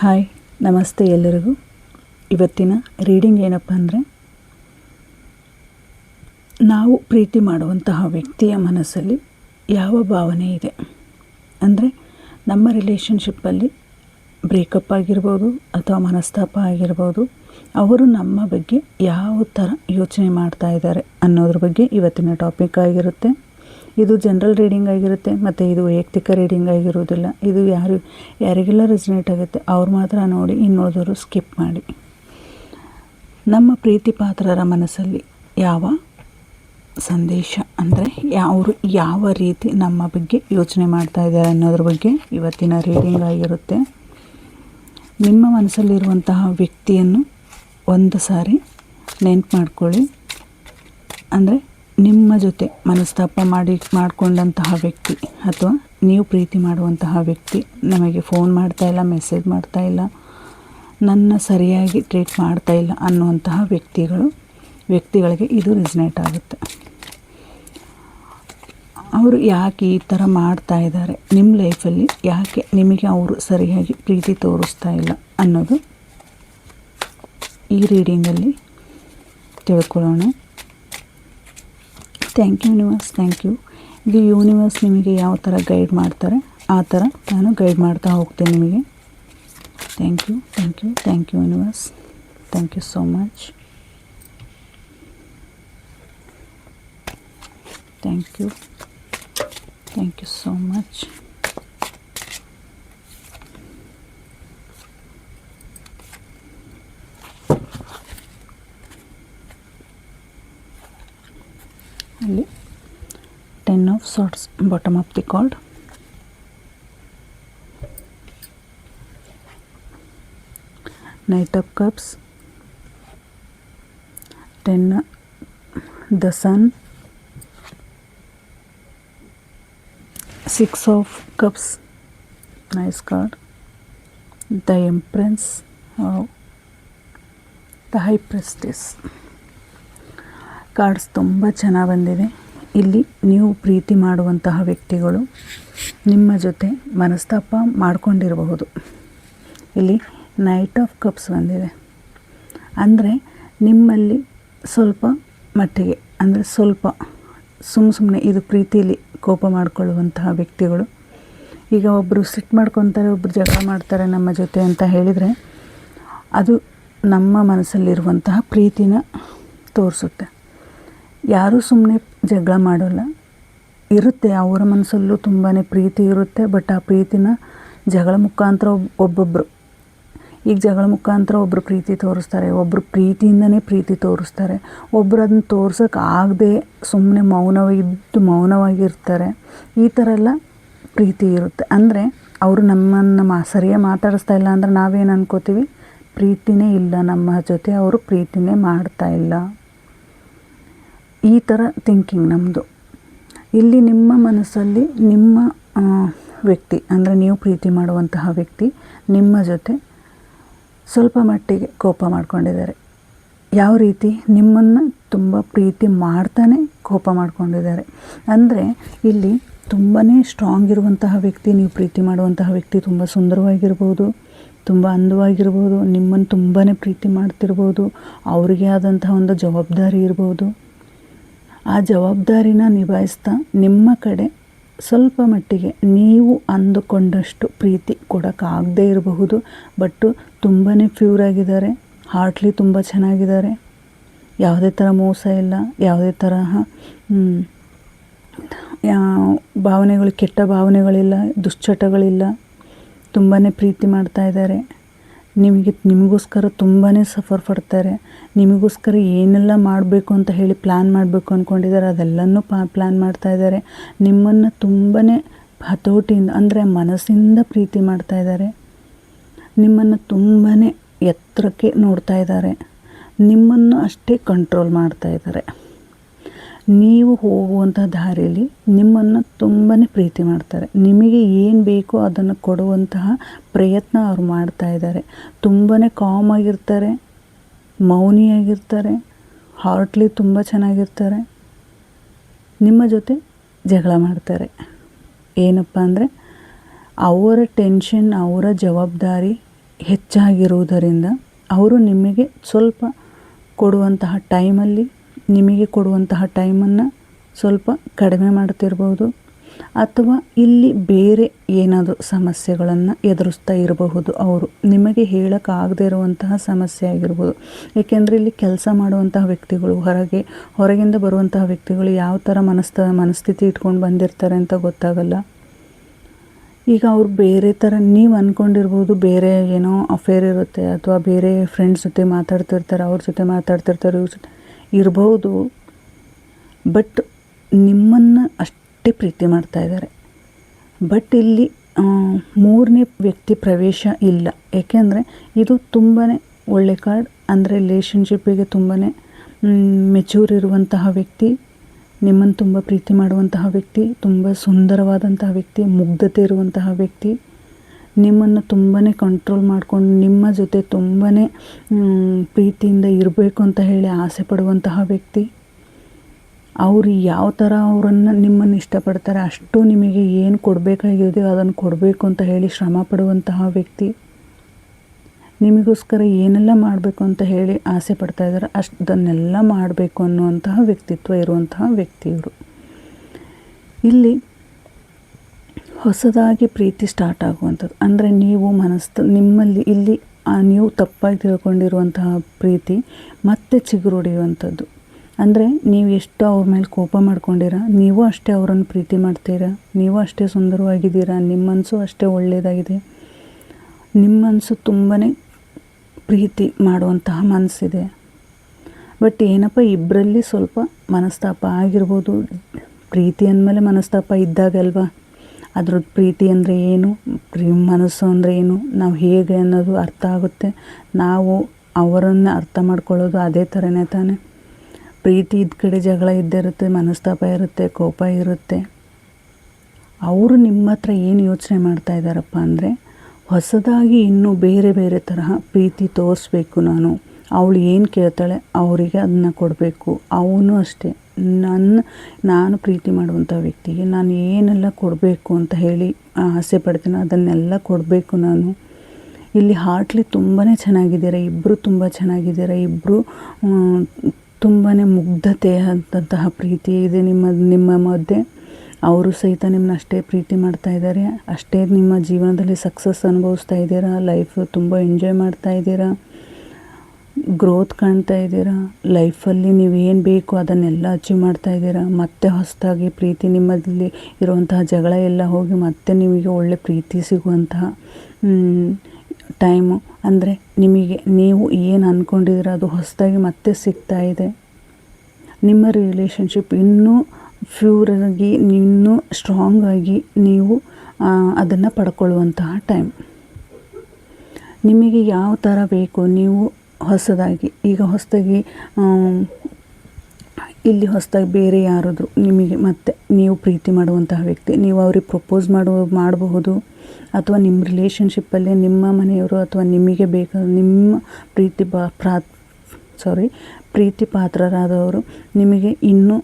Hi, ನಮಸ್ತೆ ಎಲ್ಲರಿಗೂ. ಇವತ್ತಿನ ರೀಡಿಂಗ್ ಏನಪ್ಪ ಅಂದರೆ, ನಾವು ಪ್ರೀತಿ ಮಾಡುವಂತಹ ವ್ಯಕ್ತಿಯ ಮನಸ್ಸಲ್ಲಿ ಯಾವ ಭಾವನೆ ಇದೆ? ಅಂದರೆ, ನಮ್ಮ ರಿಲೇಷನ್ಶಿಪ್ಪಲ್ಲಿ ಬ್ರೇಕಪ್ ಆಗಿರ್ಬೋದು ಅಥವಾ ಮನಸ್ತಾಪ ಆಗಿರ್ಬೋದು, ಅವರು ನಮ್ಮ ಬಗ್ಗೆ ಯಾವ ಥರ ಯೋಚನೆ ಮಾಡ್ತಾ ಇದ್ದಾರೆ ಅನ್ನೋದ್ರ ಬಗ್ಗೆ ಇವತ್ತಿನ ಟಾಪಿಕ್ ಆಗಿರುತ್ತೆ. ಇದು ಜನರಲ್ ರೀಡಿಂಗ್ ಆಗಿರುತ್ತೆ, ಮತ್ತು ಇದು ವೈಯಕ್ತಿಕ ರೀಡಿಂಗ್ ಆಗಿರೋದಿಲ್ಲ. ಇದು ಯಾರು, ಯಾರಿಗೆಲ್ಲ ರೆಸಿನೇಟ್ ಆಗುತ್ತೆ, ಅವ್ರು ಮಾತ್ರ ನೋಡಿ ಇನ್ನುಳಿದವರು ಸ್ಕಿಪ್ ಮಾಡಿ. ನಮ್ಮ ಪ್ರೀತಿ ಪಾತ್ರರ ಮನಸ್ಸಲ್ಲಿ ಯಾವ ಸಂದೇಶ ಅಂದರೆ ಅವರು ಯಾವ ರೀತಿ ನಮ್ಮ ಬಗ್ಗೆ ಯೋಚನೆ ಮಾಡ್ತಾ ಇದ್ದಾರೆ ಅನ್ನೋದ್ರ ಬಗ್ಗೆ ಇವತ್ತಿನ ರೀಡಿಂಗ್ ಆಗಿರುತ್ತೆ. ನಿಮ್ಮ ಮನಸ್ಸಲ್ಲಿರುವಂತಹ ವ್ಯಕ್ತಿಯನ್ನು ಒಂದು ಸಾರಿ ನೆನ್ಪು ಮಾಡ್ಕೊಳ್ಳಿ. ಅಂದರೆ ನಿಮ್ಮ ಜೊತೆ ಮನಸ್ತಾಪ ಮಾಡಿ, ಮಾಡಿಕೊಂಡಂತಹ ವ್ಯಕ್ತಿ ಅಥವಾ ನೀವು ಪ್ರೀತಿ ಮಾಡುವಂತಹ ವ್ಯಕ್ತಿ ನಮಗೆ ಫೋನ್ ಮಾಡ್ತಾ ಇಲ್ಲ ಮೆಸೇಜ್ ಮಾಡ್ತಾ ಇಲ್ಲ, ನನ್ನ ಸರಿಯಾಗಿ ಟ್ರೀಟ್ ಮಾಡ್ತಾ ಇಲ್ಲ ಅನ್ನುವಂತಹ ವ್ಯಕ್ತಿಗಳು, ವ್ಯಕ್ತಿಗಳಿಗೆ ಇದು ರಿಸ್ನೇಟ್ ಆಗುತ್ತೆ. ಅವರು ಯಾಕೆ ಈ ಥರ ಮಾಡ್ತಾ ಇದ್ದಾರೆ? ನಿಮ್ಮ ಲೈಫಲ್ಲಿ ಯಾಕೆ ನಿಮಗೆ ಅವರು ಸರಿಯಾಗಿ ಪ್ರೀತಿ ತೋರಿಸ್ತಾ ಇಲ್ಲ ಅನ್ನೋದು ಈ ರೀಡಿಂಗಲ್ಲಿ ತಿಳ್ಕೊಳ್ಳೋಣ. Thank you universe thank you ಇದು ಯೂನಿವರ್ಸ್ ನಿಮಗೆ ಯಾವ ಥರ ಗೈಡ್ ಮಾಡ್ತಾರೆ, ಆ ಥರ ನಾನು ಗೈಡ್ ಮಾಡ್ತಾ ಹೋಗ್ತೇನೆ ನಿಮಗೆ. Thank you thank you thank you universe thank you so much thank you thank you so much ಅಲ್ಲಿ ten of swords bottom of the card knight of cups ten the sun six of cups nice card the empress the high priestess cards ತುಂಬ ಚೆನ್ನಾಗಿ ಬಂದಿದೆ. ಇಲ್ಲಿ ನೀವು ಪ್ರೀತಿ ಮಾಡುವಂತಹ ವ್ಯಕ್ತಿಗಳು ನಿಮ್ಮ ಜೊತೆ ಮನಸ್ತಾಪ ಮಾಡಿಕೊಂಡಿರಬಹುದು. ಇಲ್ಲಿ ನೈಟ್ ಆಫ್ ಕಪ್ಸ್ ಬಂದಿದೆ. ಅಂದರೆ ನಿಮ್ಮಲ್ಲಿ ಸ್ವಲ್ಪ ಮಟ್ಟಿಗೆ, ಅಂದರೆ ಸ್ವಲ್ಪ ಸುಮ್ಮ ಸುಮ್ಮನೆ ಇದು ಪ್ರೀತಿಯಲ್ಲಿ ಕೋಪ ಮಾಡಿಕೊಳ್ಳುವಂತಹ ವ್ಯಕ್ತಿಗಳು. ಈಗ ಒಬ್ಬರು ಸಿಟ್ಟು ಮಾಡ್ಕೊತಾರೆ ಒಬ್ಬರು ಜಗಳ ಮಾಡ್ತಾರೆ ನಮ್ಮ ಜೊತೆ ಅಂತ ಹೇಳಿದರೆ ಅದು ನಮ್ಮ ಮನಸ್ಸಲ್ಲಿರುವಂತಹ ಪ್ರೀತಿನ ತೋರಿಸುತ್ತೆ. ಯಾರೂ ಸುಮ್ಮನೆ ಜಗಳ ಮಾಡೋಲ್ಲ. ಇರುತ್ತೆ, ಅವರ ಮನಸ್ಸಲ್ಲೂ ತುಂಬಾ ಪ್ರೀತಿ ಇರುತ್ತೆ ಬಟ್ ಆ ಪ್ರೀತಿನ ಜಗಳ ಮುಖಾಂತರ ಒಬ್ಬೊಬ್ಬರು ಈಗ ಜಗಳ ಮುಖಾಂತರ ಒಬ್ಬರು ಪ್ರೀತಿ ತೋರಿಸ್ತಾರೆ ಒಬ್ಬರು ಪ್ರೀತಿಯಿಂದನೇ ಪ್ರೀತಿ ತೋರಿಸ್ತಾರೆ. ಒಬ್ಬರು ಅದನ್ನ ತೋರ್ಸೋಕೆ ಆಗದೆ ಸುಮ್ಮನೆ ಮೌನವಾಗಿದ್ದು ಮೌನವಾಗಿರ್ತಾರೆ. ಈ ಥರ ಎಲ್ಲ ಪ್ರೀತಿ ಇರುತ್ತೆ. ಅಂದರೆ ಅವರು ನಮ್ಮನ್ನು ಮಾ, ಸರಿಯಾಗಿ ಮಾತಾಡಿಸ್ತಾ ಇಲ್ಲ ಅಂದರೆ ನಾವೇನು ಅನ್ಕೋತೀವಿ? ಪ್ರೀತಿನೇ ಇಲ್ಲ. ನಮ್ಮ ಜೊತೆ ಅವರು ಪ್ರೀತಿನೇ ಮಾಡ್ತಾ ಇಲ್ಲ. ಈ ಥರ ಥಿಂಕಿಂಗ್ ನಮ್ಮದು ಇಲ್ಲಿ ನಿಮ್ಮ ಮನಸ್ಸಲ್ಲಿ ನಿಮ್ಮ ವ್ಯಕ್ತಿ, ಅಂದರೆ ನೀವು ಪ್ರೀತಿ ಮಾಡುವಂತಹ ವ್ಯಕ್ತಿ ನಿಮ್ಮ ಜೊತೆ ಸ್ವಲ್ಪ ಮಟ್ಟಿಗೆ ಕೋಪ ಮಾಡ್ಕೊಂಡಿದ್ದಾರೆ. ಯಾವ ರೀತಿ? ನಿಮ್ಮನ್ನು ತುಂಬ ಪ್ರೀತಿ ಮಾಡ್ತಾನೆ ಕೋಪ ಮಾಡ್ಕೊಂಡಿದ್ದಾರೆ. ಅಂದರೆ ಇಲ್ಲಿ ತುಂಬಾ ಸ್ಟ್ರಾಂಗ್ ಇರುವಂತಹ ವ್ಯಕ್ತಿ, ನೀವು ಪ್ರೀತಿ ಮಾಡುವಂತಹ ವ್ಯಕ್ತಿ ತುಂಬ ಸುಂದರವಾಗಿರ್ಬೋದು, ತುಂಬ ಅಂದವಾಗಿರ್ಬೋದು, ನಿಮ್ಮನ್ನು ತುಂಬಾ ಪ್ರೀತಿ ಮಾಡ್ತಿರ್ಬೋದು, ಅವರಿಗೆ ಆದಂತಹ ಒಂದು ಜವಾಬ್ದಾರಿ ಇರ್ಬೋದು. ಆ ಜವಾಬ್ದಾರಿನ ನಿಭಾಯಿಸ್ತಾ ನಿಮ್ಮ ಕಡೆ ಸ್ವಲ್ಪ ಮಟ್ಟಿಗೆ ನೀವು ಅಂದುಕೊಂಡಷ್ಟು ಪ್ರೀತಿ ಕೊಡೋಕ್ಕಾಗದೇ ಇರಬಹುದು. ಬಟ್ಟು ತುಂಬಾ ಪ್ಯೂರ್ ಆಗಿದ್ದಾರೆ. ಹಾರ್ಟ್ಲಿ ತುಂಬ ಚೆನ್ನಾಗಿದ್ದಾರೆ. ಯಾವುದೇ ಥರ ಮೋಸ ಇಲ್ಲ. ಯಾವುದೇ ತರಹ ಭಾವನೆಗಳು, ಕೆಟ್ಟ ಭಾವನೆಗಳಿಲ್ಲ, ದುಶ್ಚಟಗಳಿಲ್ಲ. ತುಂಬಾ ಪ್ರೀತಿ ಮಾಡ್ತಾ ಇದ್ದಾರೆ. ನಿಮಗೆ, ನಿಮಗೋಸ್ಕರ ತುಂಬಾ ಸಫರ್ ಪಡ್ತಾರೆ. ನಿಮಗೋಸ್ಕರ ಏನೆಲ್ಲ ಮಾಡಬೇಕು ಅಂತ ಹೇಳಿ ಪ್ಲ್ಯಾನ್ ಮಾಡಬೇಕು ಅಂದ್ಕೊಂಡಿದ್ದಾರೆ ಅದೆಲ್ಲನೂ ಪಾ ಪ್ಲ್ಯಾನ್ ಮಾಡ್ತಾ ಇದ್ದಾರೆ. ನಿಮ್ಮನ್ನು ತುಂಬಾ ಹತೋಟಿಯಿಂದ, ಅಂದರೆ ಮನಸ್ಸಿಂದ ಪ್ರೀತಿ ಮಾಡ್ತಾ ಇದ್ದಾರೆ. ನಿಮ್ಮನ್ನು ತುಂಬಾ ಎತ್ತರಕ್ಕೆ ನೋಡ್ತಾ ಇದ್ದಾರೆ. ನಿಮ್ಮನ್ನು ಅಷ್ಟೇ ಕಂಟ್ರೋಲ್ ಮಾಡ್ತಾ ಇದ್ದಾರೆ. ನೀವು ಹೋಗುವಂಥ ದಾರಿಯಲ್ಲಿ ನಿಮ್ಮನ್ನು ತುಂಬಾ ಪ್ರೀತಿ ಮಾಡ್ತಾರೆ. ನಿಮಗೆ ಏನು ಬೇಕೋ ಅದನ್ನು ಕೊಡುವಂತಹ ಪ್ರಯತ್ನ ಅವ್ರು ಮಾಡ್ತಾ ಇದ್ದಾರೆ. ತುಂಬಾ ಕಾಮ್ ಆಗಿರ್ತಾರೆ ಮೌನಿಯಾಗಿರ್ತಾರೆ ಹಾರ್ಟ್ಲಿ ತುಂಬ ಚೆನ್ನಾಗಿರ್ತಾರೆ. ನಿಮ್ಮ ಜೊತೆ ಜಗಳ ಮಾಡ್ತಾರೆ. ಏನಪ್ಪ ಅಂದರೆ, ಅವರ ಟೆನ್ಷನ್ ಅವರ ಜವಾಬ್ದಾರಿ ಹೆಚ್ಚಾಗಿರುವುದರಿಂದ ಅವರು ನಿಮಗೆ ಸ್ವಲ್ಪ ಕೊಡುವಂತಹ ಟೈಮಲ್ಲಿ ನಿಮಗೆ ಕೊಡುವಂತಹ ಟೈಮನ್ನು ಸ್ವಲ್ಪ ಕಡಿಮೆ ಮಾಡ್ತಿರ್ಬೋದು. ಅಥವಾ ಇಲ್ಲಿ ಬೇರೆ ಏನಾದರೂ ಸಮಸ್ಯೆಗಳನ್ನು ಎದುರಿಸ್ತಾ ಇರಬಹುದು ಅವರು. ನಿಮಗೆ ಹೇಳೋಕ್ಕಾಗದೇ ಇರುವಂತಹ ಸಮಸ್ಯೆ ಆಗಿರ್ಬೋದು. ಏಕೆಂದರೆ ಇಲ್ಲಿ ಕೆಲಸ ಮಾಡುವಂತಹ ವ್ಯಕ್ತಿಗಳು, ಹೊರಗೆ, ಹೊರಗಿಂದ ಬರುವಂತಹ ವ್ಯಕ್ತಿಗಳು ಯಾವ ಥರ ಮನಸ್ಥ ಮನಸ್ಥಿತಿ ಇಟ್ಕೊಂಡು ಬಂದಿರ್ತಾರೆ ಅಂತ ಗೊತ್ತಾಗಲ್ಲ. ಈಗ ಅವ್ರು ಬೇರೆ ಥರ ನೀವು ಅಂದ್ಕೊಂಡಿರ್ಬೋದು ಬೇರೆ ಏನೋ ಅಫೇರ್ ಇರುತ್ತೆ ಅಥವಾ ಬೇರೆ ಫ್ರೆಂಡ್ಸ್ ಜೊತೆ ಮಾತಾಡ್ತಿರ್ತಾರೆ, ಅವ್ರ ಜೊತೆ ಮಾತಾಡ್ತಿರ್ತಾರೆ, ಇವ್ರ ಜೊತೆ ಇರ್ಬೋದು ಬಟ್ ನಿಮ್ಮನ್ನು ಅಷ್ಟೇ ಪ್ರೀತಿ ಮಾಡ್ತಾ ಇದ್ದಾರೆ. ಬಟ್ ಇಲ್ಲಿ ಮೂರನೇ ವ್ಯಕ್ತಿ ಪ್ರವೇಶ ಇಲ್ಲ. ಏಕೆಂದರೆ ಇದು ತುಂಬಾ ಒಳ್ಳೆ ಕಾರ್ಡ್ ಅಂದರೆ ರಿಲೇಷನ್ಶಿಪ್ಪಿಗೆ ತುಂಬಾ ಮೆಚೂರ್ ಇರುವಂತಹ ವ್ಯಕ್ತಿ, ನಿಮ್ಮನ್ನು ತುಂಬ ಪ್ರೀತಿ ಮಾಡುವಂತಹ ವ್ಯಕ್ತಿ, ತುಂಬ ಸುಂದರವಾದಂತಹ ವ್ಯಕ್ತಿ, ಮುಗ್ಧತೆ ಇರುವಂತಹ ವ್ಯಕ್ತಿ ನಿಮ್ಮನ್ನು ತುಂಬಾ ಕಂಟ್ರೋಲ್ ಮಾಡಿಕೊಂಡು ನಿಮ್ಮ ಜೊತೆ ತುಂಬಾ ಪ್ರೀತಿಯಿಂದ ಇರಬೇಕು ಅಂತ ಹೇಳಿ ಆಸೆ ಪಡುವಂತಹ ವ್ಯಕ್ತಿ. ಅವರು ಯಾವ ಥರ ಅವರನ್ನು ನಿಮ್ಮನ್ನು ಇಷ್ಟಪಡ್ತಾರೆ, ಅಷ್ಟು ನಿಮಗೆ ಏನು ಕೊಡಬೇಕಾಗಿದೆ ಅದನ್ನು ಕೊಡಬೇಕು ಅಂತ ಹೇಳಿ ಶ್ರಮ ಪಡುವಂತಹ ವ್ಯಕ್ತಿ. ನಿಮಗೋಸ್ಕರ ಏನೆಲ್ಲ ಮಾಡಬೇಕು ಅಂತ ಹೇಳಿ ಆಸೆ ಪಡ್ತಾ ಇದ್ದಾರೆ, ಅಷ್ಟನ್ನೆಲ್ಲ ಮಾಡಬೇಕು ಅನ್ನುವಂತಹ ವ್ಯಕ್ತಿತ್ವ ಇರುವಂತಹ ವ್ಯಕ್ತಿ ಇವರು ಇಲ್ಲಿ ಹೊಸದಾಗಿ ಪ್ರೀತಿ ಸ್ಟಾರ್ಟ್ ಆಗುವಂಥದ್ದು. ಅಂದರೆ ನೀವು ಮನಸ್ಸು, ನಿಮ್ಮಲ್ಲಿ ಇಲ್ಲಿ ನೀವು ತಪ್ಪಾಗಿ ತಿಳ್ಕೊಂಡಿರುವಂತಹ ಪ್ರೀತಿ ಮತ್ತೆ ಚಿಗುರೊಡೆಯುವಂಥದ್ದು ಅಂದರೆ ನೀವು ಎಷ್ಟು ಅವ್ರ ಮೇಲೆ ಕೋಪ ಮಾಡ್ಕೊಂಡಿರ, ನೀವು ಅಷ್ಟೇ ಅವರನ್ನು ಪ್ರೀತಿ ಮಾಡ್ತೀರಾ, ನೀವು ಅಷ್ಟೇ ಸುಂದರವಾಗಿದ್ದೀರಾ, ನಿಮ್ಮ ಮನಸ್ಸು ಅಷ್ಟೇ ಒಳ್ಳೆಯದಾಗಿದೆ ನಿಮ್ಮ ಮನಸ್ಸು ತುಂಬಾ ಪ್ರೀತಿ ಮಾಡುವಂತಹ ಮನಸ್ಸಿದೆ. ಬಟ್ ಏನಪ್ಪ ಇಬ್ಬರಲ್ಲಿ ಸ್ವಲ್ಪ ಮನಸ್ತಾಪ ಆಗಿರ್ಬೋದು. ಪ್ರೀತಿ ಅಂದಮೇಲೆ ಮನಸ್ತಾಪ ಇದ್ದಾಗಲ್ವಾ? ಅದ್ರದ್ದು ಪ್ರೀತಿ ಅಂದರೆ ಏನು? ಪ್ರೀ ಮನಸ್ಸು ಅಂದರೆ ಏನು? ನಾವು ಹೇಗೆ ಅನ್ನೋದು ಅರ್ಥ ಆಗುತ್ತೆ. ನಾವು ಅವರನ್ನು ಅರ್ಥ ಮಾಡ್ಕೊಳ್ಳೋದು ಅದೇ ಥರನೇ ತಾನೆ. ಪ್ರೀತಿ ಇದ್ದ ಕಡೆ ಜಗಳ ಇದ್ದೇ ಇರುತ್ತೆ, ಮನಸ್ತಾಪ ಇರುತ್ತೆ, ಕೋಪ ಇರುತ್ತೆ. ಅವರು ನಿಮ್ಮ ಹತ್ರ ಏನು ಯೋಚನೆ ಮಾಡ್ತಾ ಇದ್ದಾರಪ್ಪ ಅಂದರೆ, ಹೊಸದಾಗಿ ಇನ್ನೂ ಬೇರೆ ಬೇರೆ ತರಹ ಪ್ರೀತಿ ತೋರಿಸ್ಬೇಕು ನಾನು. ಅವಳು ಏನು ಕೇಳ್ತಾಳೆ, ಅವರಿಗೆ ಅದನ್ನ ಕೊಡಬೇಕು. ಅವನು ಅಷ್ಟೇ. ನನ್ನ, ನಾನು ಪ್ರೀತಿ ಮಾಡುವಂಥ ವ್ಯಕ್ತಿಗೆ ನಾನು ಏನೆಲ್ಲ ಕೊಡಬೇಕು ಅಂತ ಹೇಳಿ ಆಸೆ ಪಡ್ತೀನಿ, ಅದನ್ನೆಲ್ಲ ಕೊಡಬೇಕು ನಾನು. ಇಲ್ಲಿ ಹಾರ್ಟ್ಲಿ ತುಂಬಾ ಚೆನ್ನಾಗಿದ್ದೀರಾ ಇಬ್ಬರು ತುಂಬ ಚೆನ್ನಾಗಿದ್ದೀರಾ ಇಬ್ಬರು ತುಂಬಾ ಮುಗ್ಧತೆ ಅಂತಹ ಪ್ರೀತಿ ಇದೆ ನಿಮ್ಮ ನಿಮ್ಮ ಮಧ್ಯೆ. ಅವರು ಸಹಿತ ನಿಮ್ಮನ್ನ ಅಷ್ಟೇ ಪ್ರೀತಿ ಮಾಡ್ತಾ ಇದ್ದಾರೆ, ಅಷ್ಟೇ ನಿಮ್ಮ ಜೀವನದಲ್ಲಿ ಸಕ್ಸಸ್ ಅನುಭವಿಸ್ತಾ ಇದ್ದೀರಾ ಲೈಫ್ ತುಂಬ ಎಂಜಾಯ್ ಮಾಡ್ತಾ ಇದ್ದೀರಾ. ಗ್ರೋತ್ ಕಾಣ್ತಾ ಇದ್ದೀರಾ? ಲೈಫಲ್ಲಿ ನೀವು ಏನು ಬೇಕು ಅದನ್ನೆಲ್ಲ ಅಚೀವ್ ಮಾಡ್ತಾ ಇದ್ದೀರಾ? ಮತ್ತೆ ಹೊಸದಾಗಿ ಪ್ರೀತಿ ನಿಮ್ಮಲ್ಲಿ ಇರುವಂತಹ ಜಗಳ ಎಲ್ಲ ಹೋಗಿ ಮತ್ತೆ ನಿಮಗೆ ಒಳ್ಳೆ ಪ್ರೀತಿ ಸಿಗುವಂತಹ ಟೈಮು ಅಂದರೆ ನಿಮಗೆ ನೀವು ಏನು ಅಂದ್ಕೊಂಡಿದ್ದೀರ ಅದು ಹೊಸದಾಗಿ ಮತ್ತೆ ಸಿಗ್ತಾ ಇದೆ. ನಿಮ್ಮ ರಿಲೇಷನ್ಶಿಪ್ ಇನ್ನೂ ಫ್ಯೂರಾಗಿ ಇನ್ನೂ ಸ್ಟ್ರಾಂಗಾಗಿ ನೀವು ಅದನ್ನು ಪಡ್ಕೊಳ್ಳುವಂತಹ ಟೈಮ್ ನಿಮಗೆ ಯಾವ ಥರ ಬೇಕು? ನೀವು ಹೊಸದಾಗಿ, ಈಗ ಹೊಸದಾಗಿ ಇಲ್ಲಿ ಹೊಸದಾಗಿ ಬೇರೆ ಯಾರಾದರೂ ನಿಮಗೆ ಮತ್ತೆ ನೀವು ಪ್ರೀತಿ ಮಾಡುವಂತಹ ವ್ಯಕ್ತಿ, ನೀವು ಅವ್ರಿಗೆ ಪ್ರಪೋಸ್ ಮಾಡುವ, ಮಾಡಬಹುದು, ಅಥವಾ ನಿಮ್ಮ ರಿಲೇಷನ್ಶಿಪ್ಪಲ್ಲಿ ನಿಮ್ಮ ಮನೆಯವರು ಅಥವಾ ನಿಮಗೆ ಬೇಕಾದ ನಿಮ್ಮ ಪ್ರೀತಿ ಪಾ ಪ್ರಾ ಸಾರಿ ಪ್ರೀತಿ ಪಾತ್ರರಾದವರು ನಿಮಗೆ ಇನ್ನೂ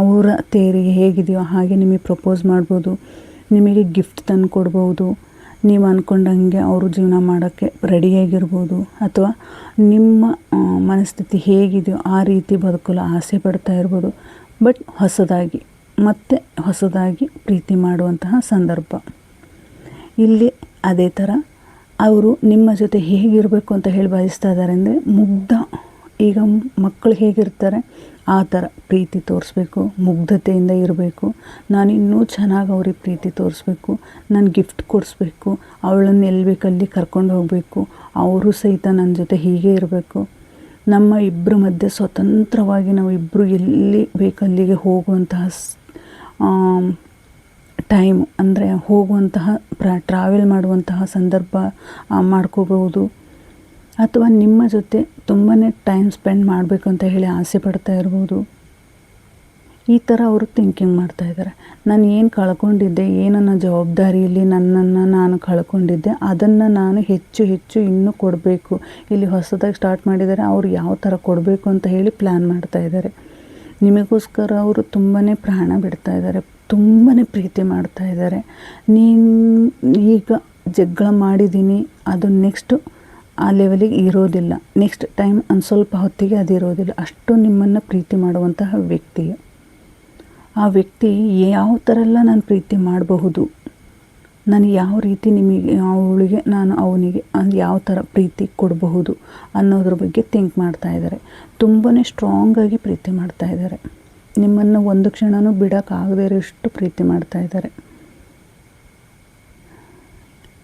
ಅವರ ತೇರಿಗೆ ಹೇಗಿದೆಯೋ ಹಾಗೆ ನಿಮಗೆ ಪ್ರಪೋಸ್ ಮಾಡ್ಬೋದು, ನಿಮಗೆ ಗಿಫ್ಟ್ ತಂದು ಕೊಡ್ಬೋದು ನೀವು ಅಂದ್ಕೊಂಡಂಗೆ ಅವರು ಜೀವನ ಮಾಡೋಕ್ಕೆ ರೆಡಿಯಾಗಿರ್ಬೋದು ಅಥವಾ ನಿಮ್ಮ ಮನಸ್ಥಿತಿ ಹೇಗಿದೆಯೋ ಆ ರೀತಿ ಬದುಕಲು ಆಸೆ ಪಡ್ತಾ ಇರ್ಬೋದು. ಬಟ್ ಹೊಸದಾಗಿ, ಮತ್ತೆ ಹೊಸದಾಗಿ ಪ್ರೀತಿ ಮಾಡುವಂತಹ ಸಂದರ್ಭ. ಇಲ್ಲಿ ಅದೇ ಥರ ಅವರು ನಿಮ್ಮ ಜೊತೆ ಹೇಗಿರಬೇಕು ಅಂತ ಹೇಳಿ ಬಯಸ್ತಾ ಇದ್ದಾರೆ. ಅಂದರೆ ಮುಗ್ಧ, ಈಗ ಮಕ್ಕಳು ಹೇಗಿರ್ತಾರೆ ಆ ಥರ ಪ್ರೀತಿ ತೋರಿಸ್ಬೇಕು, ಮುಗ್ಧತೆಯಿಂದ ಇರಬೇಕು. ನಾನು ಇನ್ನೂ ಚೆನ್ನಾಗಿ ಅವ್ರಿಗೆ ಪ್ರೀತಿ ತೋರಿಸ್ಬೇಕು, ನಾನು ಗಿಫ್ಟ್ ಕೊಡಿಸ್ಬೇಕು, ಅವಳನ್ನು ಎಲ್ಲಿ ಬೇಕಲ್ಲಿ ಕರ್ಕೊಂಡು ಹೋಗಬೇಕು, ಅವರು ಸಹಿತ ನನ್ನ ಜೊತೆ ಹೀಗೆ ಇರಬೇಕು. ನಮ್ಮ ಇಬ್ಬರ ಮಧ್ಯೆ ಸ್ವತಂತ್ರವಾಗಿ ನಾವು ಇಬ್ಬರು ಎಲ್ಲಿ ಬೇಕಲ್ಲಿಗೆ ಹೋಗುವಂತಹ ಟೈಮ್ ಅಂದರೆ ಹೋಗುವಂತಹ ಪ್ರ ಟ್ರಾವೆಲ್ ಮಾಡುವಂತಹ ಸಂದರ್ಭ ಮಾಡ್ಕೋಬಹುದು. ಅಥವಾ ನಿಮ್ಮ ಜೊತೆ ತುಂಬಾ ಟೈಮ್ ಸ್ಪೆಂಡ್ ಮಾಡಬೇಕು ಅಂತ ಹೇಳಿ ಆಸೆ ಪಡ್ತಾ ಇರ್ಬೋದು. ಈ ಥರ ಅವರು ಥಿಂಕಿಂಗ್ ಮಾಡ್ತಾ ಇದ್ದಾರೆ ನಾನು ಏನು ಕಳ್ಕೊಂಡಿದ್ದೆ ಏನನ್ನ ಜವಾಬ್ದಾರಿಯಲ್ಲಿ ನನ್ನನ್ನು ನಾನು ಕಳ್ಕೊಂಡಿದ್ದೆ, ಅದನ್ನು ನಾನು ಹೆಚ್ಚು ಹೆಚ್ಚು ಇನ್ನೂ ಕೊಡಬೇಕು. ಇಲ್ಲಿ ಹೊಸದಾಗಿ ಸ್ಟಾರ್ಟ್ ಮಾಡಿದ್ದಾರೆ ಅವ್ರು ಯಾವ ಥರ ಕೊಡಬೇಕು ಅಂತ ಹೇಳಿ ಪ್ಲ್ಯಾನ್ ಮಾಡ್ತಾ ಇದ್ದಾರೆ ನಿಮಗೋಸ್ಕರ ಅವರು ತುಂಬಾ ಪ್ರಾಣ ಬಿಡ್ತಾ ಇದ್ದಾರೆ ತುಂಬಾ ಪ್ರೀತಿ ಮಾಡ್ತಾ ಇದ್ದಾರೆ ನೀನು ಈಗ ಜಗಳ ಮಾಡಿದ್ದೀನಿ ಅದು ನೆಕ್ಸ್ಟ್ ಆ ಲೆವೆಲಿಗೆ ಇರೋದಿಲ್ಲ. ನೆಕ್ಸ್ಟ್ ಟೈಮ್ ಒಂದು ಸ್ವಲ್ಪ ಹೊತ್ತಿಗೆ ಅದು ಇರೋದಿಲ್ಲ. ಅಷ್ಟು ನಿಮ್ಮನ್ನು ಪ್ರೀತಿ ಮಾಡುವಂತಹ ವ್ಯಕ್ತಿ. ಆ ವ್ಯಕ್ತಿ ಯಾವ ಥರ ಎಲ್ಲ ನಾನು ಪ್ರೀತಿ ಮಾಡಬಹುದು. ನಾನು ಯಾವ ರೀತಿ ನಿಮಗೆ, ಅವಳಿಗೆ, ನಾನು ಅವನಿಗೆ ಯಾವ ಥರ ಪ್ರೀತಿ ಕೊಡಬಹುದು ಅನ್ನೋದ್ರ ಬಗ್ಗೆ ಥಿಂಕ್ ಮಾಡ್ತಾ ಇದ್ದಾರೆ. ತುಂಬಾ ಸ್ಟ್ರಾಂಗಾಗಿ ಪ್ರೀತಿ ಮಾಡ್ತಾ ಇದ್ದಾರೆ. ನಿಮ್ಮನ್ನು ಒಂದು ಕ್ಷಣವೂ ಬಿಡೋಕ್ಕಾಗದೇ ಇರೋಷ್ಟು ಪ್ರೀತಿ ಮಾಡ್ತಾ ಇದ್ದಾರೆ.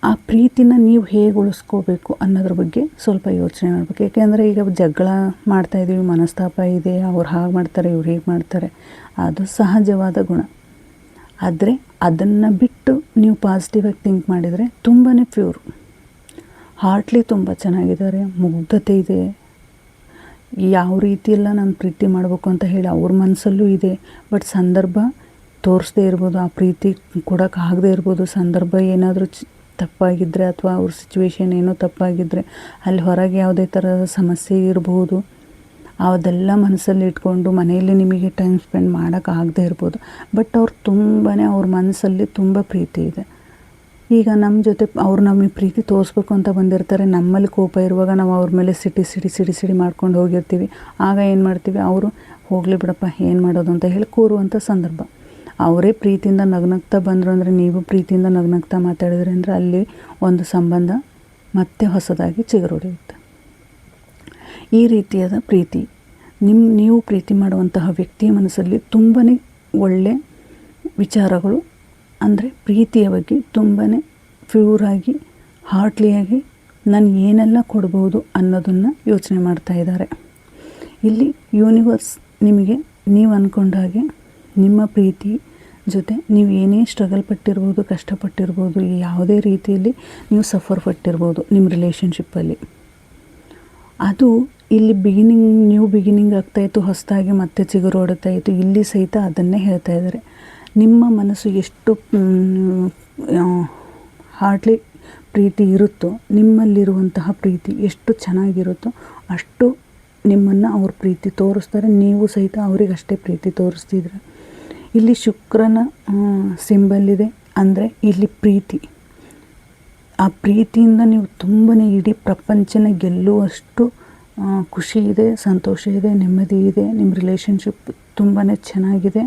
ಆ ಪ್ರೀತಿನ ನೀವು ಹೇಗೆ ಉಳಿಸ್ಕೋಬೇಕು ಅನ್ನೋದ್ರ ಬಗ್ಗೆ ಸ್ವಲ್ಪ ಯೋಚನೆ ಮಾಡಬೇಕು. ಯಾಕೆಂದರೆ ಈಗ ಜಗಳ ಮಾಡ್ತಾಯಿದ್ದೀವಿ ಮನಸ್ತಾಪ ಇದೆ, ಅವ್ರು ಹಾಗೆ ಮಾಡ್ತಾರೆ, ಇವ್ರು ಹೀಗೆ ಮಾಡ್ತಾರೆ. ಅದು ಸಹಜವಾದ ಗುಣ. ಆದರೆ ಅದನ್ನು ಬಿಟ್ಟು ನೀವು ಪಾಸಿಟಿವಾಗಿ ಥಿಂಕ್ ಮಾಡಿದರೆ ತುಂಬಾ ಪ್ಯೂರ್ ಹಾರ್ಟ್ಲಿ ತುಂಬ ಚೆನ್ನಾಗಿದ್ದಾರೆ, ಮುಗ್ಧತೆ ಇದೆ. ಯಾವ ರೀತಿ ಎಲ್ಲ ನಾನು ಪ್ರೀತಿ ಮಾಡಬೇಕು ಅಂತ ಹೇಳಿ ಅವ್ರ ಮನಸ್ಸಲ್ಲೂ ಇದೆ. ಬಟ್ ಸಂದರ್ಭ ತೋರಿಸ್ದೇ ಇರ್ಬೋದು, ಆ ಪ್ರೀತಿ ಕೊಡೋಕ್ಕಾಗದೇ ಇರ್ಬೋದು, ಸಂದರ್ಭ ಏನಾದರೂ ತಪ್ಪಾಗಿದ್ದರೆ ಅಥವಾ ಅವ್ರ ಸಿಚುವೇಶನ್ ಏನೋ ತಪ್ಪಾಗಿದ್ದರೆ ಅಲ್ಲಿ ಹೊರಗೆ ಯಾವುದೇ ಥರದ ಸಮಸ್ಯೆ ಇರಬಹುದು ಅದೆಲ್ಲ ಮನಸ್ಸಲ್ಲಿ ಇಟ್ಕೊಂಡು ಮನೆಯಲ್ಲಿ ನಿಮಗೆ ಟೈಮ್ ಸ್ಪೆಂಡ್ ಮಾಡೋಕ್ಕಾಗದೇ ಇರ್ಬೋದು. ಬಟ್ ಅವ್ರು ತುಂಬಾ ಅವ್ರ ಮನಸ್ಸಲ್ಲಿ ತುಂಬ ಪ್ರೀತಿ ಇದೆ. ಈಗ ನಮ್ಮ ಜೊತೆ ಅವ್ರು ನಮಗೆ ಪ್ರೀತಿ ತೋರಿಸ್ಬೇಕು ಅಂತ ಬಂದಿರ್ತಾರೆ. ನಮ್ಮಲ್ಲಿ ಕೋಪ ಇರುವಾಗ ನಾವು ಅವ್ರ ಮೇಲೆ ಸಿಟಿ, ಸಿಡಿ ಸಿಡಿ ಸಿಡಿ ಮಾಡ್ಕೊಂಡು ಹೋಗಿರ್ತೀವಿ. ಆಗ ಏನು ಮಾಡ್ತೀವಿ? ಅವರು ಹೋಗಲಿ ಬಿಡಪ್ಪ, ಏನು ಮಾಡೋದು ಅಂತ ಹೇಳಿ ಕೂರುವಂಥ ಸಂದರ್ಭ. ಅವರೇ ಪ್ರೀತಿಯಿಂದ ನಗ್ನಗ್ತಾ ಬಂದರು ಅಂದರೆ ನೀವು ಪ್ರೀತಿಯಿಂದ ನಗ್ನಗ್ತಾ ಮಾತಾಡಿದ್ರಿ ಅಂದರೆ ಅಲ್ಲಿ ಒಂದು ಸಂಬಂಧ ಮತ್ತೆ ಹೊಸದಾಗಿ ಚಿಗುರೊಡೆಯುತ್ತೆ ಈ ರೀತಿಯಾದ ಪ್ರೀತಿ ನಿಮ್ಮ ನೀವು ಪ್ರೀತಿ ಮಾಡುವಂತಹ ವ್ಯಕ್ತಿಯ ಮನಸ್ಸಲ್ಲಿ ತುಂಬಾ ಒಳ್ಳೆ ವಿಚಾರಗಳು ಅಂದರೆ ಪ್ರೀತಿಯ ಬಗ್ಗೆ ತುಂಬಾ ಪ್ಯೂರಾಗಿ ಹಾರ್ಟ್ಲಿಯಾಗಿ ನಾನು ಏನೆಲ್ಲ ಕೊಡ್ಬೋದು ಅನ್ನೋದನ್ನು ಯೋಚನೆ ಮಾಡ್ತಾ ಇದ್ದಾರೆ. ಇಲ್ಲಿ ಯೂನಿವರ್ಸ್ ನಿಮಗೆ ನೀವು ಅಂದ್ಕೊಂಡ ಹಾಗೆ ನಿಮ್ಮ ಪ್ರೀತಿ ಜೊತೆ ನೀವು ಏನೇ ಸ್ಟ್ರಗಲ್ ಪಟ್ಟಿರ್ಬೋದು, ಕಷ್ಟಪಟ್ಟಿರ್ಬೋದು ಯಾವುದೇ ರೀತಿಯಲ್ಲಿ ನೀವು ಸಫರ್ ಪಟ್ಟಿರ್ಬೋದು ನಿಮ್ಮ ರಿಲೇಷನ್ಶಿಪ್ಪಲ್ಲಿ ಅದು ಇಲ್ಲಿ ಬಿಗಿನಿಂಗ್ ನ್ಯೂ ಬಿಗಿನಿಂಗ್ ಆಗ್ತಾಯಿತ್ತು ಹೊಸದಾಗಿ ಮತ್ತೆ ಚಿಗುರು ಇತ್ತು. ಇಲ್ಲಿ ಸಹಿತ ಅದನ್ನೇ ಹೇಳ್ತಾ ಇದ್ದಾರೆ. ನಿಮ್ಮ ಮನಸ್ಸು ಎಷ್ಟು ಹಾರ್ಡ್ಲಿ ಪ್ರೀತಿ ಇರುತ್ತೋ, ನಿಮ್ಮಲ್ಲಿರುವಂತಹ ಪ್ರೀತಿ ಎಷ್ಟು ಚೆನ್ನಾಗಿರುತ್ತೋ ಅಷ್ಟು ನಿಮ್ಮನ್ನು ಅವ್ರ ಪ್ರೀತಿ ತೋರಿಸ್ತಾರೆ. ನೀವು ಸಹಿತ ಅವ್ರಿಗೆ ಅಷ್ಟೇ ಪ್ರೀತಿ ತೋರಿಸ್ತಿದ್ರೆ. ಇಲ್ಲಿ ಶುಕ್ರನ ಸಿಂಬಲ್ ಇದೆ. ಅಂದರೆ ಇಲ್ಲಿ ಪ್ರೀತಿ. ಆ ಪ್ರೀತಿಯಿಂದ ನೀವು ತುಂಬಾ ಇಡೀ ಪ್ರಪಂಚನ ಗೆಲ್ಲುವಷ್ಟು ಖುಷಿ ಇದೆ, ಸಂತೋಷ ಇದೆ, ನೆಮ್ಮದಿ ಇದೆ. ನಿಮ್ಮ ರಿಲೇಷನ್ಶಿಪ್ ತುಂಬಾ ಚೆನ್ನಾಗಿದೆ.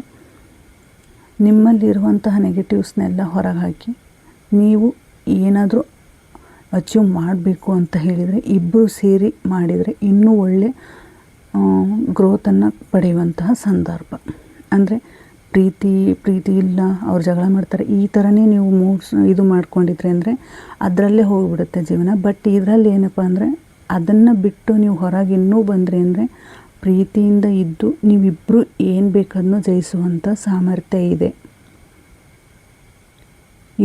ನಿಮ್ಮಲ್ಲಿರುವಂತಹ ನೆಗೆಟಿವ್ಸ್ನೆಲ್ಲ ಹೊರಗೆ ಹಾಕಿ ನೀವು ಏನಾದರೂ ಅಚೀವ್ ಮಾಡಬೇಕು ಅಂತ ಹೇಳಿದರೆ ಇಬ್ಬರು ಸೇರಿ ಮಾಡಿದರೆ ಇನ್ನೂ ಒಳ್ಳೆ ಗ್ರೋತನ್ನು ಪಡೆಯುವಂತಹ ಸಂದರ್ಭ. ಅಂದರೆ ಪ್ರೀತಿ ಪ್ರೀತಿ ಇಲ್ಲ, ಅವ್ರು ಜಗಳ ಮಾಡ್ತಾರೆ. ಈ ಥರನೇ ನೀವು ಮೂಡ್ಸ್ ಇದು ಮಾಡ್ಕೊಂಡಿದ್ರೆ ಅಂದರೆ ಅದರಲ್ಲೇ ಹೋಗಿಬಿಡುತ್ತೆ ಜೀವನ. ಬಟ್ ಇದರಲ್ಲಿ ಏನಪ್ಪ ಅಂದರೆ ಅದನ್ನು ಬಿಟ್ಟು ನೀವು ಹೊರಗೆ ಇನ್ನೂ ಬಂದ್ರಿ ಅಂದರೆ ಪ್ರೀತಿಯಿಂದ ಇದ್ದು ನೀವಿಬ್ಬರು ಏನು ಬೇಕದನ್ನು ಜಯಿಸುವಂಥ ಸಾಮರ್ಥ್ಯ ಇದೆ.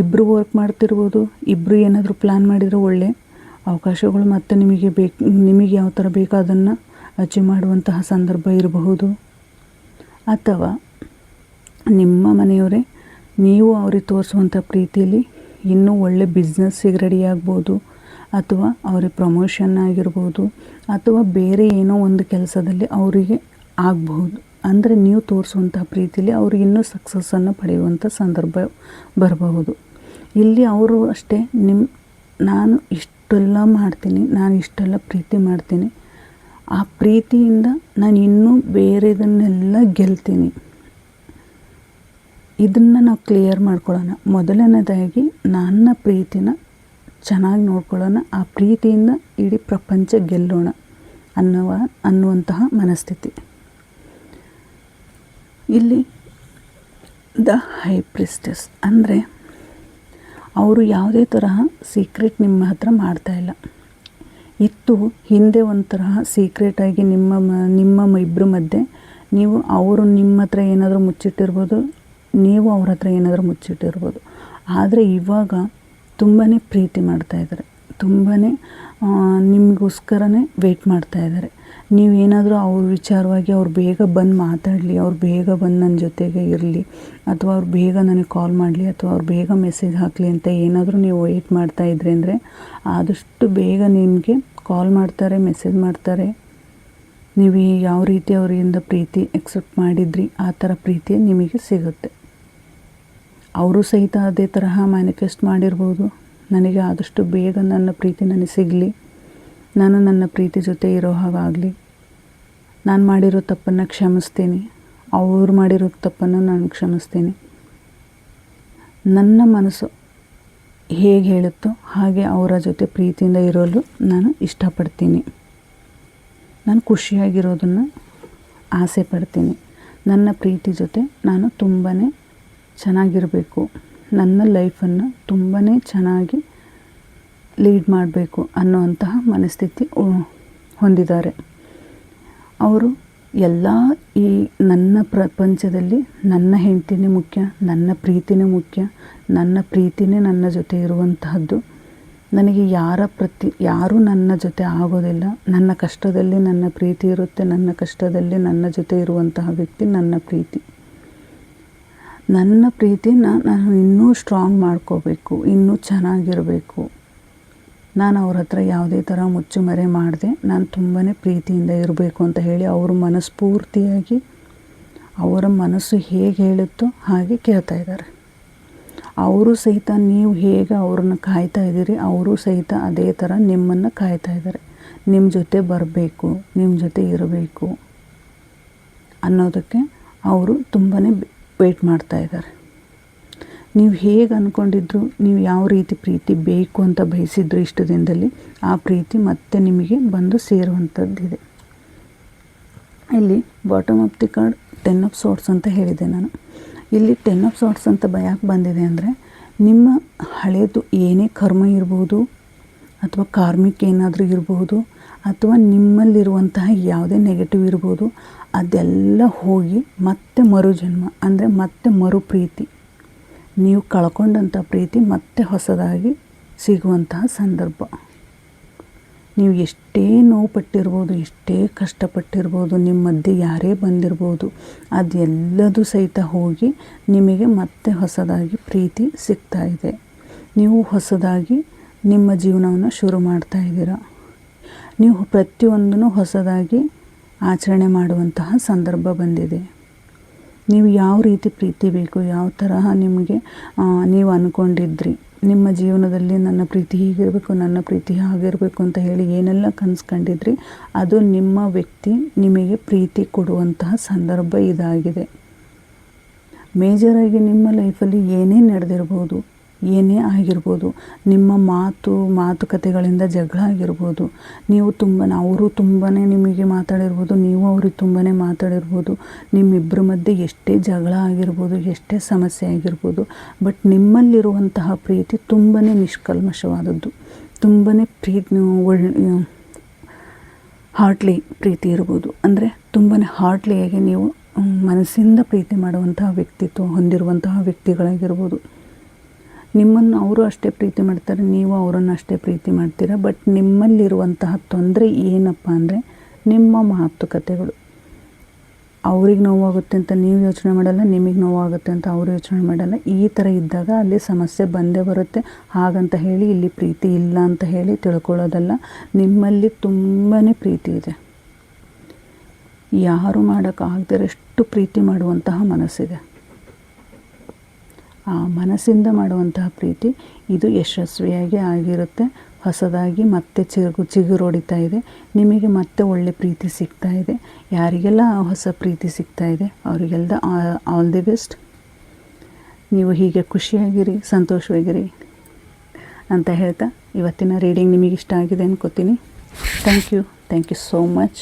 ಇಬ್ಬರು ವರ್ಕ್ ಮಾಡ್ತಿರ್ಬೋದು ಇಬ್ಬರು ಏನಾದರೂ ಪ್ಲ್ಯಾನ್ ಮಾಡಿದರೆ ಒಳ್ಳೆ ಅವಕಾಶಗಳು ಮತ್ತು ನಿಮಗೆ ಬೇಕು, ನಿಮಗೆ ಯಾವ ಥರ ಬೇಕೋ ಅದನ್ನು ಅಚೀವ್ ಮಾಡುವಂತಹ ಸಂದರ್ಭ ಇರಬಹುದು. ಅಥವಾ ನಿಮ್ಮ ಮನೆಯವರೇ, ನೀವು ಅವ್ರಿಗೆ ತೋರಿಸುವಂಥ ಪ್ರೀತಿಯಲ್ಲಿ ಇನ್ನೂ ಒಳ್ಳೆ ಬಿಸ್ನೆಸ್ಸಿಗೆ ರೆಡಿ ಆಗ್ಬೋದು ಅಥವಾ ಅವ್ರಿಗೆ ಪ್ರಮೋಷನ್ ಆಗಿರ್ಬೋದು ಅಥವಾ ಬೇರೆ ಏನೋ ಒಂದು ಕೆಲಸದಲ್ಲಿ ಅವರಿಗೆ ಆಗಬಹುದು ಅಂದರೆ ನೀವು ತೋರಿಸುವಂಥ ಪ್ರೀತಿಯಲ್ಲಿ ಅವ್ರಿಗೆ ಇನ್ನೂ ಸಕ್ಸಸ್ಸನ್ನು ಪಡೆಯುವಂಥ ಸಂದರ್ಭ ಬರಬಹುದು. ಇಲ್ಲಿ ಅವರು ಅಷ್ಟೇ ನಿಮ್ಮ ನಾನು ಇಷ್ಟೆಲ್ಲ ಮಾಡ್ತೀನಿ, ನಾನು ಇಷ್ಟೆಲ್ಲ ಪ್ರೀತಿ ಮಾಡ್ತೀನಿ. ಆ ಪ್ರೀತಿಯಿಂದ ನಾನು ಇನ್ನೂ ಬೇರೆದನ್ನೆಲ್ಲ ಗೆಲ್ತೀನಿ. ಇದನ್ನು ನಾವು ಕ್ಲಿಯರ್ ಮಾಡ್ಕೊಳ್ಳೋಣ ಮೊದಲನೇದಾಗಿ ನನ್ನ ಪ್ರೀತಿನ ಚೆನ್ನಾಗಿ ನೋಡ್ಕೊಳ್ಳೋಣ ಆ ಪ್ರೀತಿಯಿಂದ ಇಡೀ ಪ್ರಪಂಚ ಗೆಲ್ಲೋಣ ಅನ್ನುವ, ಅನ್ನುವಂತಹ ಮನಸ್ಥಿತಿ. ಇಲ್ಲಿ ದ ಹೈ ಪ್ರಿಸ್ಟಸ್ ಅಂದರೆ ಅವರು ಯಾವುದೇ ತರಹ ಸೀಕ್ರೆಟ್ ನಿಮ್ಮ ಹತ್ರ ಮಾಡ್ತಾಯಿಲ್ಲ ಇತ್ತು ಹಿಂದೆ ಒಂದು ತರಹ ಸೀಕ್ರೆಟಾಗಿ ನಿಮ್ಮ ನಿಮ್ಮ ಇಬ್ಬರ ಮಧ್ಯೆ ನೀವು ಅವರು ನಿಮ್ಮ ಹತ್ರ ಏನಾದರೂ ಮುಚ್ಚಿಟ್ಟಿರ್ಬೋದು ನೀವು ಅವ್ರ ಹತ್ರ ಏನಾದರೂ ಮುಚ್ಚಿಟ್ಟಿರ್ಬೋದು. ಆದರೆ ಇವಾಗ ತುಂಬಾ ಪ್ರೀತಿ ಮಾಡ್ತಾಯಿದ್ದಾರೆ ತುಂಬಾ ನಿಮಗೋಸ್ಕರನೇ ವೆಯ್ಟ್ ಮಾಡ್ತಾಯಿದ್ದಾರೆ ನೀವೇನಾದರೂ ಅವ್ರ ವಿಚಾರವಾಗಿ ಅವ್ರು ಬೇಗ ಬಂದು ಮಾತಾಡಲಿ, ಅವ್ರು ಬೇಗ ಬಂದು ನನ್ನ ಜೊತೆಗೆ ಇರಲಿ, ಅಥವಾ ಅವ್ರು ಬೇಗ ನನಗೆ ಕಾಲ್ ಮಾಡಲಿ, ಅಥವಾ ಅವ್ರು ಬೇಗ ಮೆಸೇಜ್ ಹಾಕಲಿ ಅಂತ ಏನಾದರೂ ನೀವು ವೆಯ್ಟ್ ಮಾಡ್ತಾ ಇದ್ರಿ ಅಂದರೆ ಆದಷ್ಟು ಬೇಗ ನಿಮಗೆ ಕಾಲ್ ಮಾಡ್ತಾರೆ ಮೆಸೇಜ್ ಮಾಡ್ತಾರೆ. ನೀವು ಯಾವ ರೀತಿ ಅವರಿಂದ ಪ್ರೀತಿ ಎಕ್ಸೆಪ್ಟ್ ಮಾಡಿದ್ರಿ, ಆ ಥರ ಪ್ರೀತಿ ನಿಮಗೆ ಸಿಗುತ್ತೆ. ಅವರು ಸಹಿತ ಅದೇ ತರಹ ಮ್ಯಾನಿಫೆಸ್ಟ್ ಮಾಡಿರ್ಬೋದು. ನನಗೆ ಆದಷ್ಟು ಬೇಗ ನನ್ನ ಪ್ರೀತಿ ನನಗೆ ಸಿಗಲಿ. ನಾನು ನನ್ನ ಪ್ರೀತಿ ಜೊತೆ ಇರೋ ಹಾಗಾಗಲಿ. ನಾನು ಮಾಡಿರೋ ತಪ್ಪನ್ನು ಕ್ಷಮಿಸ್ತೀನಿ. ಅವ್ರು ಮಾಡಿರೋ ತಪ್ಪನ್ನು ನಾನು ಕ್ಷಮಿಸ್ತೀನಿ. ನನ್ನ ಮನಸ್ಸು ಹೇಗೆ ಹೇಳುತ್ತೋ ಹಾಗೆ ಅವರ ಜೊತೆ ಪ್ರೀತಿಯಿಂದ ಇರಲು ನಾನು ಇಷ್ಟಪಡ್ತೀನಿ. ನಾನು ಖುಷಿಯಾಗಿರೋದನ್ನು ಆಸೆ ಪಡ್ತೀನಿ. ನನ್ನ ಪ್ರೀತಿ ಜೊತೆ ನಾನು ತುಂಬಾ ಚೆನ್ನಾಗಿರಬೇಕು. ನನ್ನ ಲೈಫನ್ನು ತುಂಬಾ ಚೆನ್ನಾಗಿ ಲೀಡ್ ಮಾಡಬೇಕು ಅನ್ನುವಂತಹ ಮನಸ್ಥಿತಿ ಹೊಂದಿದ್ದಾರೆ. ಅವರು ಎಲ್ಲ ಈ ನನ್ನ ಪ್ರಪಂಚದಲ್ಲಿ ನನ್ನ ಹೆಂಡತಿನೇ ಮುಖ್ಯ, ನನ್ನ ಪ್ರೀತಿನೇ ಮುಖ್ಯ, ನನ್ನ ಪ್ರೀತಿನೇ ನನ್ನ ಜೊತೆ ಇರುವಂತಹದ್ದು. ನನಗೆ ಯಾರ ಪ್ರತಿ, ಯಾರೂ ನನ್ನ ಜೊತೆ ಆಗೋದಿಲ್ಲ. ನನ್ನ ಕಷ್ಟದಲ್ಲಿ ನನ್ನ ಪ್ರೀತಿ ಇರುತ್ತೆ, ನನ್ನ ಕಷ್ಟದಲ್ಲಿ ನನ್ನ ಜೊತೆ ಇರುವಂತಹ ವ್ಯಕ್ತಿ ನನ್ನ ಪ್ರೀತಿ. ನನ್ನ ಪ್ರೀತಿನ ನಾನು ಇನ್ನೂ ಸ್ಟ್ರಾಂಗ್ ಮಾಡ್ಕೋಬೇಕು, ಇನ್ನೂ ಚೆನ್ನಾಗಿರಬೇಕು. ನಾನು ಅವ್ರ ಹತ್ರ ಯಾವುದೇ ಥರ ಮುಚ್ಚುಮರೆ ಮಾಡದೆ, ನಾನು ತುಂಬಾ ಪ್ರೀತಿಯಿಂದ ಇರಬೇಕು ಅಂತ ಹೇಳಿ ಅವರು ಮನಸ್ಫೂರ್ತಿಯಾಗಿ ಅವರ ಮನಸ್ಸು ಹೇಗೆ ಹೇಳುತ್ತೋ ಹಾಗೆ ಕೇಳ್ತಾ ಇದ್ದಾರೆ. ಅವರು ಸಹಿತ ನೀವು ಹೇಗೆ ಅವ್ರನ್ನ ಕಾಯ್ತಾ ಇದ್ದೀರಿ, ಅವರು ಸಹಿತ ಅದೇ ಥರ ನಿಮ್ಮನ್ನು ಕಾಯ್ತಾ ಇದ್ದಾರೆ. ನಿಮ್ಮ ಜೊತೆ ಬರಬೇಕು, ನಿಮ್ಮ ಜೊತೆ ಇರಬೇಕು ಅನ್ನೋದಕ್ಕೆ ಅವರು ತುಂಬಾ ವೆಯ್ಟ್ ಮಾಡ್ತಾ ಇದ್ದಾರೆ. ನೀವು ಹೇಗೆ ಅಂದ್ಕೊಂಡಿದ್ರು ನೀವು ಯಾವ ರೀತಿ ಪ್ರೀತಿ ಬೇಕು ಅಂತ ಬಯಸಿದ್ರು ಇಷ್ಟು ದಿನದಲ್ಲಿ, ಆ ಪ್ರೀತಿ ಮತ್ತೆ ನಿಮಗೆ ಬಂದು ಸೇರುವಂಥದ್ದಿದೆ ಇಲ್ಲಿ bottom of the card ten of swords ಅಂತ ಹೇಳಿದೆ ನಾನು. ಇಲ್ಲಿ ಟೆನ್ ಆಫ್ ಸಾರ್ಟ್ಸ್ ಅಂತ ಯಾಕೆ ಬಂದಿದೆ ಅಂದರೆ, ನಿಮ್ಮ ಹಳೇದು ಏನೇ ಕರ್ಮ ಇರ್ಬೋದು ಅಥವಾ ಕಾರ್ಮಿಕ ಏನಾದರೂ ಇರಬಹುದು ಅಥವಾ ನಿಮ್ಮಲ್ಲಿರುವಂತಹ ಯಾವುದೇ ನೆಗೆಟಿವ್ ಇರ್ಬೋದು, ಅದೆಲ್ಲ ಹೋಗಿ ಮತ್ತೆ ಮರುಜನ್ಮ, ಅಂದರೆ ಮತ್ತೆ ಮರು ಪ್ರೀತಿ ನೀವು ಕಳ್ಕೊಂಡಂಥ ಪ್ರೀತಿ ಮತ್ತೆ ಹೊಸದಾಗಿ ಸಿಗುವಂತಹ ಸಂದರ್ಭ. ನೀವು ಎಷ್ಟೇ ನೋವು ಪಟ್ಟಿರ್ಬೋದು ಎಷ್ಟೇ ಕಷ್ಟಪಟ್ಟಿರ್ಬೋದು, ನಿಮ್ಮ ಮಧ್ಯೆ ಯಾರೇ ಬಂದಿರ್ಬೋದು, ಅದೆಲ್ಲದೂ ಸಹಿತ ಹೋಗಿ ನಿಮಗೆ ಮತ್ತೆ ಹೊಸದಾಗಿ ಪ್ರೀತಿ ಸಿಗ್ತಾ ಇದೆ. ನೀವು ಹೊಸದಾಗಿ ನಿಮ್ಮ ಜೀವನವನ್ನು ಶುರು ಮಾಡ್ತಾ ಇದ್ದೀರಾ? ನೀವು ಪ್ರತಿಯೊಂದನ್ನು ಹೊಸದಾಗಿ ಆಚರಣೆ ಮಾಡುವಂತಹ ಸಂದರ್ಭ ಬಂದಿದೆ. ನೀವು ಯಾವ ರೀತಿ ಪ್ರೀತಿ ಬೇಕು, ಯಾವ ತರಹ ನಿಮಗೆ ನೀವು ಅಂದ್ಕೊಂಡಿದ್ರಿ ನಿಮ್ಮ ಜೀವನದಲ್ಲಿ ನನ್ನ ಪ್ರೀತಿ ಹೀಗಿರಬೇಕು, ನನ್ನ ಪ್ರೀತಿ ಹಾಗಿರಬೇಕು ಅಂತ ಹೇಳಿ ಏನೆಲ್ಲ ಕಂಡಿದ್ರಿ? ಅದು ನಿಮ್ಮ ವ್ಯಕ್ತಿ ನಿಮಗೆ ಪ್ರೀತಿ ಕೊಡುವಂತಹ ಸಂದರ್ಭ ಇದಾಗಿದೆ. ಮೇಜರಾಗಿ ನಿಮ್ಮ ಲೈಫಲ್ಲಿ ಏನೇ ನಡೆದಿರ್ಬೋದು? ಏನೇ ಆಗಿರ್ಬೋದು, ನಿಮ್ಮ ಮಾತು, ಮಾತುಕತೆಗಳಿಂದ ಜಗಳ ಆಗಿರ್ಬೋದು, ನೀವು ತುಂಬ, ಅವರು ತುಂಬಾ ನಿಮಗೆ ಮಾತಾಡಿರ್ಬೋದು, ನೀವು ಅವ್ರಿಗೆ ತುಂಬಾ ಮಾತಾಡಿರ್ಬೋದು ನಿಮ್ಮಿಬ್ಬರ ಮಧ್ಯೆ ಎಷ್ಟೇ ಜಗಳ ಆಗಿರ್ಬೋದು, ಎಷ್ಟೇ ಸಮಸ್ಯೆ ಆಗಿರ್ಬೋದು ಬಟ್ ನಿಮ್ಮಲ್ಲಿರುವಂತಹ ಪ್ರೀತಿ ತುಂಬಾ ನಿಷ್ಕಲ್ಮಶವಾದದ್ದು. ತುಂಬಾ ಪ್ರೀತಿ, ಒಳ್ಳೆ ಹಾರ್ಟ್ಲಿ ಪ್ರೀತಿ ಇರ್ಬೋದು. ಅಂದರೆ ತುಂಬಾ ಹಾರ್ಟ್ಲಿಯಾಗಿ ನೀವು ಮನಸ್ಸಿಂದ ಪ್ರೀತಿ ಮಾಡುವಂತಹ ವ್ಯಕ್ತಿತ್ವ ಹೊಂದಿರುವಂತಹ ವ್ಯಕ್ತಿಗಳಾಗಿರ್ಬೋದು. ನಿಮ್ಮನ್ನು ಅವರು ಅಷ್ಟೇ ಪ್ರೀತಿ ಮಾಡ್ತಾರೆ, ನೀವು ಅವರನ್ನು ಅಷ್ಟೇ ಪ್ರೀತಿ ಮಾಡ್ತೀರ? ಬಟ್ ನಿಮ್ಮಲ್ಲಿರುವಂತಹ ತೊಂದರೆ ಏನಪ್ಪ ಅಂದರೆ, ನಿಮ್ಮ ಮಾತುಕತೆಗಳು. ಅವ್ರಿಗೆ ನೋವಾಗುತ್ತೆ ಅಂತ ನೀವು ಯೋಚನೆ ಮಾಡಲ್ಲ, ನಿಮಗೆ ನೋವಾಗುತ್ತೆ ಅಂತ ಅವರು ಯೋಚನೆ ಮಾಡಲ್ಲ. ಈ ಥರ ಇದ್ದಾಗ ಅಲ್ಲಿ ಸಮಸ್ಯೆ ಬಂದೇ ಬರುತ್ತೆ. ಹಾಗಂತ ಹೇಳಿ ಇಲ್ಲಿ ಪ್ರೀತಿ ಇಲ್ಲ ಅಂತ ಹೇಳಿ ತಿಳ್ಕೊಳ್ಳೋದಲ್ಲ. ನಿಮ್ಮಲ್ಲಿ ತುಂಬಾ ಪ್ರೀತಿ ಇದೆ. ಯಾರು ಮಾಡೋಕ್ಕಾಗದಿರಷ್ಟು ಪ್ರೀತಿ ಮಾಡುವಂತಹ ಮನಸ್ಸಿದೆ. ಮನಸ್ಸಿಂದ ಮಾಡುವಂತಹ ಪ್ರೀತಿ ಇದು ಯಶಸ್ವಿಯಾಗಿ ಆಗಿರುತ್ತೆ. ಹೊಸದಾಗಿ ಮತ್ತೆ ಚಿಗುರು ಚಿಗುರೊಡಿತಾ ಇದೆ. ನಿಮಗೆ ಮತ್ತೆ ಒಳ್ಳೆ ಪ್ರೀತಿ ಸಿಗ್ತಾ ಇದೆ. ಯಾರಿಗೆಲ್ಲ ಹೊಸ ಪ್ರೀತಿ ಸಿಗ್ತಾ ಇದೆ? ಅವರಿಗೆಲ್ಲ ಆಲ್ ದಿ ಬೆಸ್ಟ್ ನೀವು ಹೀಗೆ ಖುಷಿಯಾಗಿರಿ, ಸಂತೋಷವಾಗಿರಿ ಅಂತ ಹೇಳ್ತಾ ಇವತ್ತಿನ ರೀಡಿಂಗ್ ನಿಮಗೆ ಇಷ್ಟ ಆಗಿದೆ ಅನ್ಕೋತೀನಿ. Thank you thank you so much